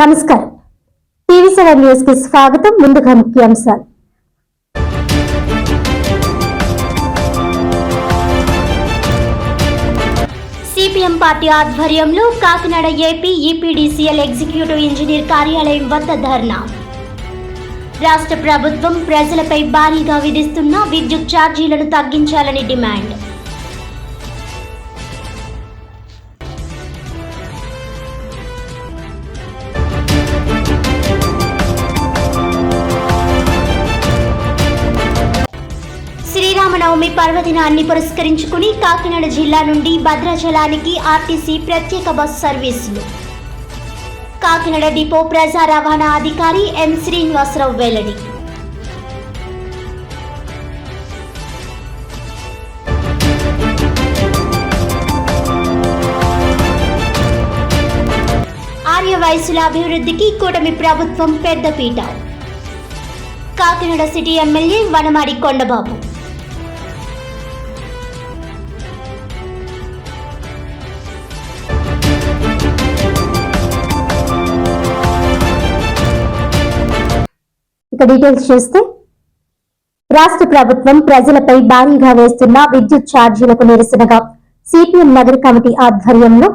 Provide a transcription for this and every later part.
నమస్కారం. TV seven న్యూస్కి స్వాగతం. ముందుగా ముఖ్యాంశాలు. సిపిఎం పార్టీ ఆధ్వర్యంలో Kakinada AP EPDCL executive engineer కార్యాలయం వద్ద ధర్నా. రాష్ట్ర ప్రభుత్వం ప్రజలపై భారీగా విధిస్తున్న విద్యుత్ ఛార్జీలను తగ్గించాలని డిమాండ్. శ్రీరామనవమి పర్వదినాన్ని పురస్కరించుకుని కాకినాడ జిల్లా నుండి భద్రాచలానికి ఆర్టీసీ ప్రత్యేక బస్ సర్వీసులు. కాకినాడ డిపో ప్రజా రవాణా అధికారి ఎం శ్రీనివాసరావు వెల్లడి. ఆర్య వయసుల అభివృద్ధికి కూటమి ప్రభుత్వం పెద్దపీట కాకినాడ సిటీ ఎమ్మెల్యే వనమాడి కొండబాబు. ఇక డీటెయిల్స్ చూస్తే రాష్ట్ర ప్రభుత్వం ప్రజలపై భారీగా వేస్తున్న విద్యుత్ ఛార్జీలకు నిరసనగా సిపిఎం నగర కమిటీ ఆధ్వర్యంలో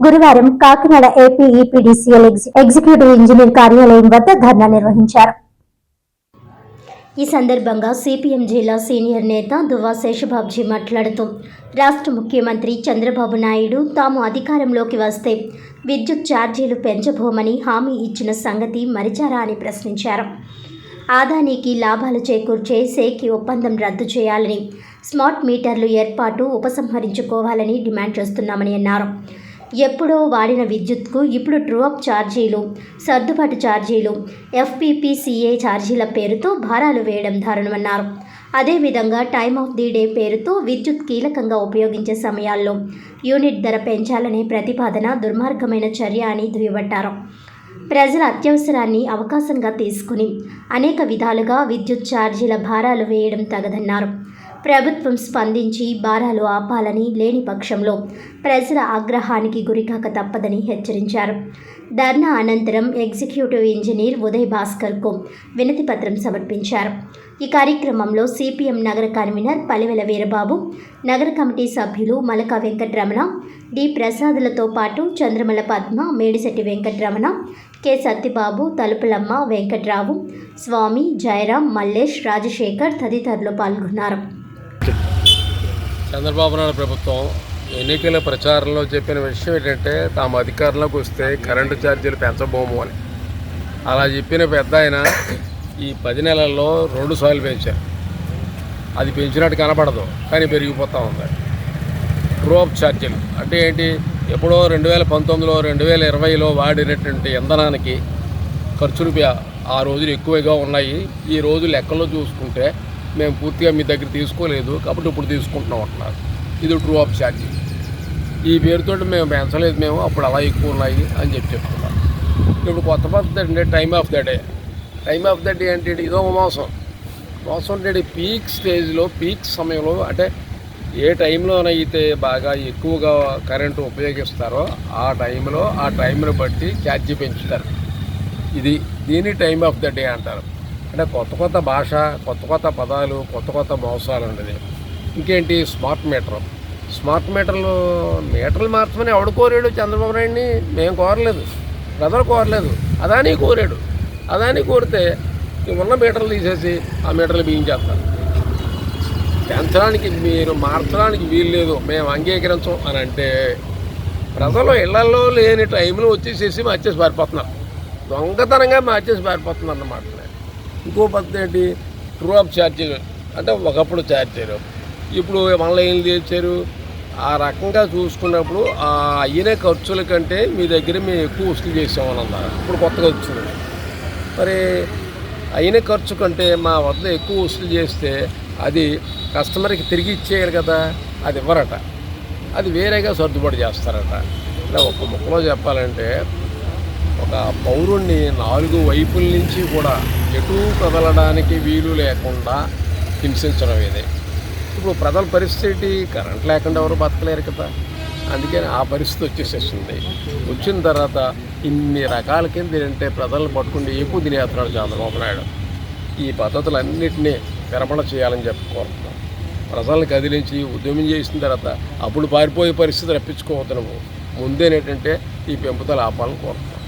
గురువారం Kakinada AP EPDCL executive engineer కార్యాలయం వద్ద ధర్నా నిర్వహించారు. ఈ సందర్భంగా సిపిఎం జిల్లా సీనియర్ నేత దువా శేషబాబ్జీ మాట్లాడుతూ రాష్ట్ర ముఖ్యమంత్రి చంద్రబాబు నాయుడు తాము అధికారంలోకి వస్తే విద్యుత్ ఛార్జీలు పెంచబోమని హామీ ఇచ్చిన సంగతి మరిచారా అని ప్రశ్నించారు. ఆదానికి లాభాలు చేకూర్చే సేకి ఒప్పందం రద్దు చేయాలని స్మార్ట్ మీటర్లు ఏర్పాటు ఉపసంహరించుకోవాలని డిమాండ్ చేస్తున్నామని అన్నారు. ఎప్పుడో వాడిన విద్యుత్కు ఇప్పుడు ట్రూఅప్ ఛార్జీలు సర్దుబాటు ఛార్జీలు ఎఫ్పిపిసిఏ ఛార్జీల పేరుతో భారాలు వేయడం దారుణమన్నారు. అదేవిధంగా టైమ్ ఆఫ్ ది డే పేరుతో విద్యుత్ కీలకంగా ఉపయోగించే సమయాల్లో యూనిట్ ధర పెంచాలనే ప్రతిపాదన దుర్మార్గమైన చర్య అని దుయ్యబట్టారు. ప్రజల అత్యవసరాన్ని అవకాశంగా తీసుకుని అనేక విధాలుగా విద్యుత్ ఛార్జీల భారాలు వేయడం తగదన్నారు. ప్రభుత్వం స్పందించి భారాలు ఆపాలని లేని పక్షంలో ప్రజల ఆగ్రహానికి గురికాక తప్పదని హెచ్చరించారు. ధర్నా అనంతరం ఎగ్జిక్యూటివ్ ఇంజనీర్ ఉదయ్ భాస్కర్కు వినతి పత్రం సమర్పించారు. ఈ కార్యక్రమంలో సిపిఎం నగర కన్వీనర్ పలివెల వీరబాబు నగర కమిటీ సభ్యులు మలక వెంకటరమణ డి ప్రసాదులతో పాటు చంద్రమల పద్మ మేడిశెట్టి వెంకటరమణ కె. సత్తిబాబు తలుపులమ్మ వెంకట్రావు స్వామి జయరాం మల్లేష్ రాజశేఖర్ తదితరులు పాల్గొన్నారు. చంద్రబాబు నాయుడు ప్రభుత్వం ఎన్నికల ప్రచారంలో చెప్పిన విషయం ఏంటంటే తాము అధికారంలోకి వస్తే కరెంటు ఛార్జీలు పెంచబోము అని. అలా చెప్పిన పెద్ద ఆయన ఈ పది నెలల్లో రెండు సార్లు పెంచారు. అది పెంచినట్టు కనపడదు కానీ పెరిగిపోతూ ఉంది. ట్రోప్ ఛార్జీలు అంటే ఏంటి? ఎప్పుడో రెండు వేల పంతొమ్మిదిలో రెండు వేల ఇరవైలో వాడినటువంటి ఇంధనానికి ఖర్చులు రూపాయ ఆ రోజులు ఎక్కువగా ఉన్నాయి. ఈ రోజు లెక్కలో చూసుకుంటే మేము పూర్తిగా మీ దగ్గర తీసుకోలేదు కాబట్టి ఇప్పుడు తీసుకుంటున్నాం అంటున్నారు. ఇది ట్రూ ఆఫ్ ఛార్జింగ్ ఈ పేరుతో మేము పెంచలేదు మేము అప్పుడు అలా ఎక్కువ ఉన్నాయి అని చెప్పి చెప్తున్నాం ఇప్పుడు కొత్త పద్ధతి అంటే time of the day time of the day అంటే ఇదో మోసం. మోసం అంటే పీక్ స్టేజ్లో పీక్ సమయంలో అంటే ఏ టైంలోనైతే బాగా ఎక్కువగా కరెంటు ఉపయోగిస్తారో ఆ టైంలో ఆ టైంను బట్టి ఛార్జీ పెంచుతారు. ఇది దీని టైం ఆఫ్ ద డే అంటారు. అంటే కొత్త కొత్త భాష కొత్త కొత్త పదాలు కొత్త కొత్త మోసాలు ఉండేది ఇంకేంటి? Smart meter. స్మార్ట్ మీటర్లు మీటర్లు మార్చమని ఎవడు కోరాడు? చంద్రబాబు నాయుడిని మేము కోరలేదు. బ్రదర్ కోరలేదు. అదాని కోరాడు. అదాని కోరితే ఉన్న మీటర్లు తీసేసి ఆ మీటర్లు బిగించేస్తారు. పెంచడానికి మీరు మార్చడానికి వీలు లేదు మేము అంగీకరించం అని అంటే ప్రజలు ఇళ్ళలో లేని టైంలో వచ్చేసేసి మార్చేసి పారిపోతున్నారు. దొంగతనంగా మార్చేసి పారిపోతున్నారు అన్నమాట ఇంకో పద్ధతి ఏంటి? ట్రూ అప్ ఛార్జీలు. అంటే ఒకప్పుడు ఛార్జ్ చేయరు ఇప్పుడు మళ్ళీ ఏం చేశారు? ఆ రకంగా చూసుకున్నప్పుడు ఆ అయిన ఖర్చుల కంటే మీ దగ్గర మేము ఎక్కువ వసూలు చేసామని అన్నారు. ఇప్పుడు కొత్తగా వచ్చింది. మరి అయిన ఖర్చు కంటే మా వద్ద ఎక్కువ వసూలు చేస్తే అది కస్టమర్కి తిరిగి ఇచ్చేయాలి కదా అది ఇవ్వరట. అది వేరేగా సర్దుబాటు చేస్తారట. ఇలా ఒక ముక్కలో చెప్పాలంటే ఒక పౌరుణ్ణి నాలుగు వైపుల నుంచి కూడా ఎటు కదలడానికి వీలు లేకుండా హింసించడం ఇది. ఇప్పుడు ప్రజల పరిస్థితి కరెంట్ లేకుండా ఎవరు బతకలేరు కదా. అందుకని ఆ పరిస్థితి వచ్చేసేస్తుంది వచ్చిన తర్వాత ఇన్ని రకాల కింద ఏంటంటే ప్రజలను పట్టుకుని ఎక్కువ తినేస్తున్నాడు చంద్రబాబు నాయుడు? ఈ పద్ధతులన్నింటినీ విరమణ చేయాలని చెప్పి కోరుతున్నాం. ప్రజలను కదిలించి ఉద్యమం చేసిన తర్వాత అప్పుడు పారిపోయే పరిస్థితి రప్పించుకోవద్దు నువ్వు. ముందేనేటంటే ఈ పెంపుదల ఆపాలని కోరుతున్నాం.